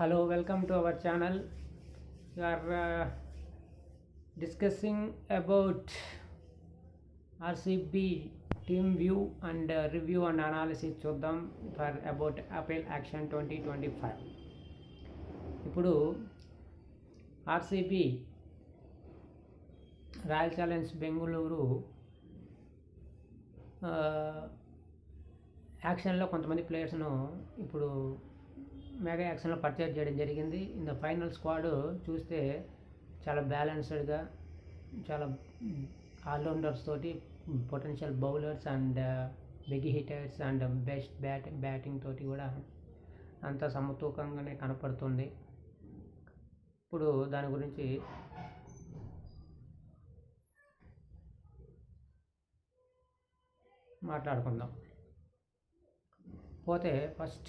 Hello, welcome to our channel. We are uh, discussing about RCB team view and uh, review and analysis చూద్దాం for about IPL auction twenty twenty five ఇప్పుడు RCB royal challenge Bengaluru ఆ, యాక్షన్లో కొంతమంది ప్లేయర్స్ను ఇప్పుడు mega యాక్షన్లో purchase చేయడం జరిగింది. ఇంత ఫైనల్ స్క్వాడ్ చూస్తే చాలా బ్యాలెన్స్డ్గా చాలా ఆల్రౌండర్స్ తోటి potential bowlers and big hitters and best bat batting తోటి కూడా అంత సమతూకంగానే కనపడుతుంది. ఇప్పుడు దాని గురించి మాట్లాడుకుందాం. పోతే ఫస్ట్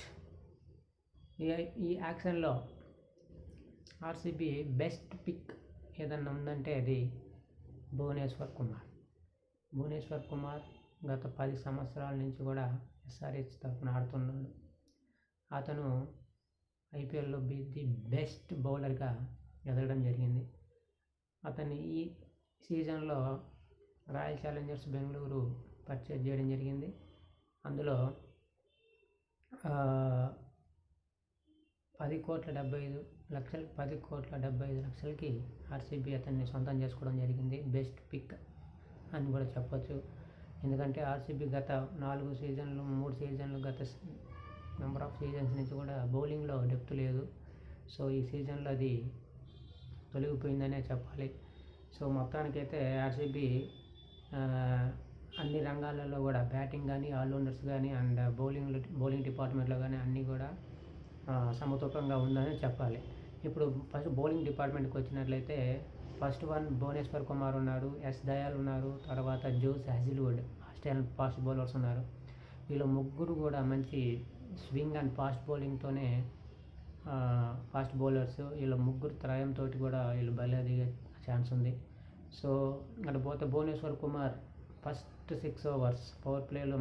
ఈ ఈ యాక్షన్లో ఆర్సీబీ బెస్ట్ పిక్ ఏదన్నా ఉందంటే అది భువనేశ్వర్ కుమార్. భువనేశ్వర్ కుమార్ గత పది సంవత్సరాల నుంచి కూడా ఎస్ఆర్హెచ్ తరఫున ఆడుతున్నాడు. అతను ఐపీఎల్లో బి ది బెస్ట్ బౌలర్గా ఎదగడం జరిగింది. అతన్ని ఈ సీజన్లో రాయల్ ఛాలెంజర్స్ బెంగళూరు పర్చేజ్ చేయడం జరిగింది. అందులో పది కోట్ల డెబ్బై ఐదు లక్షలు పది కోట్ల డెబ్బై ఐదు లక్షలకి ఆర్సీబీ అతన్ని సొంతం చేసుకోవడం జరిగింది. బెస్ట్ పిక్ అని కూడా చెప్పొచ్చు. ఎందుకంటే ఆర్సీబీ గత నాలుగు సీజన్లు మూడు సీజన్లు గత నెంబర్ ఆఫ్ సీజన్స్ నుంచి కూడా బౌలింగ్లో డెప్త్ లేదు. సో ఈ సీజన్లో అది తొలగిపోయిందనే చెప్పాలి. సో మొత్తానికైతే ఆర్సీబీ అన్ని రంగాలలో కూడా బ్యాటింగ్ కానీ ఆల్రౌండర్స్ కానీ అండ్ బౌలింగ్ బౌలింగ్ డిపార్ట్మెంట్లో కానీ అన్నీ కూడా సమతూకంగా ఉందని చెప్పాలి. ఇప్పుడు ఫస్ట్ బౌలింగ్ డిపార్ట్మెంట్కి వచ్చినట్లయితే ఫస్ట్ వన్ భువనేశ్వర్ కుమార్ ఉన్నారు ఎస్ దయాల్ ఉన్నారు తర్వాత Josh Hazlewood Australian fast bowlers ఉన్నారు. వీళ్ళు ముగ్గురు కూడా మంచి స్వింగ్ అండ్ ఫాస్ట్ బౌలింగ్తోనే ఫాస్ట్ బౌలర్స్. వీళ్ళ ముగ్గురు త్రయంతో కూడా వీళ్ళు బలే దిగే ఛాన్స్ ఉంది. సో అటు పోతే Bhuvneshwar Kumar first six overs power ప్లేలో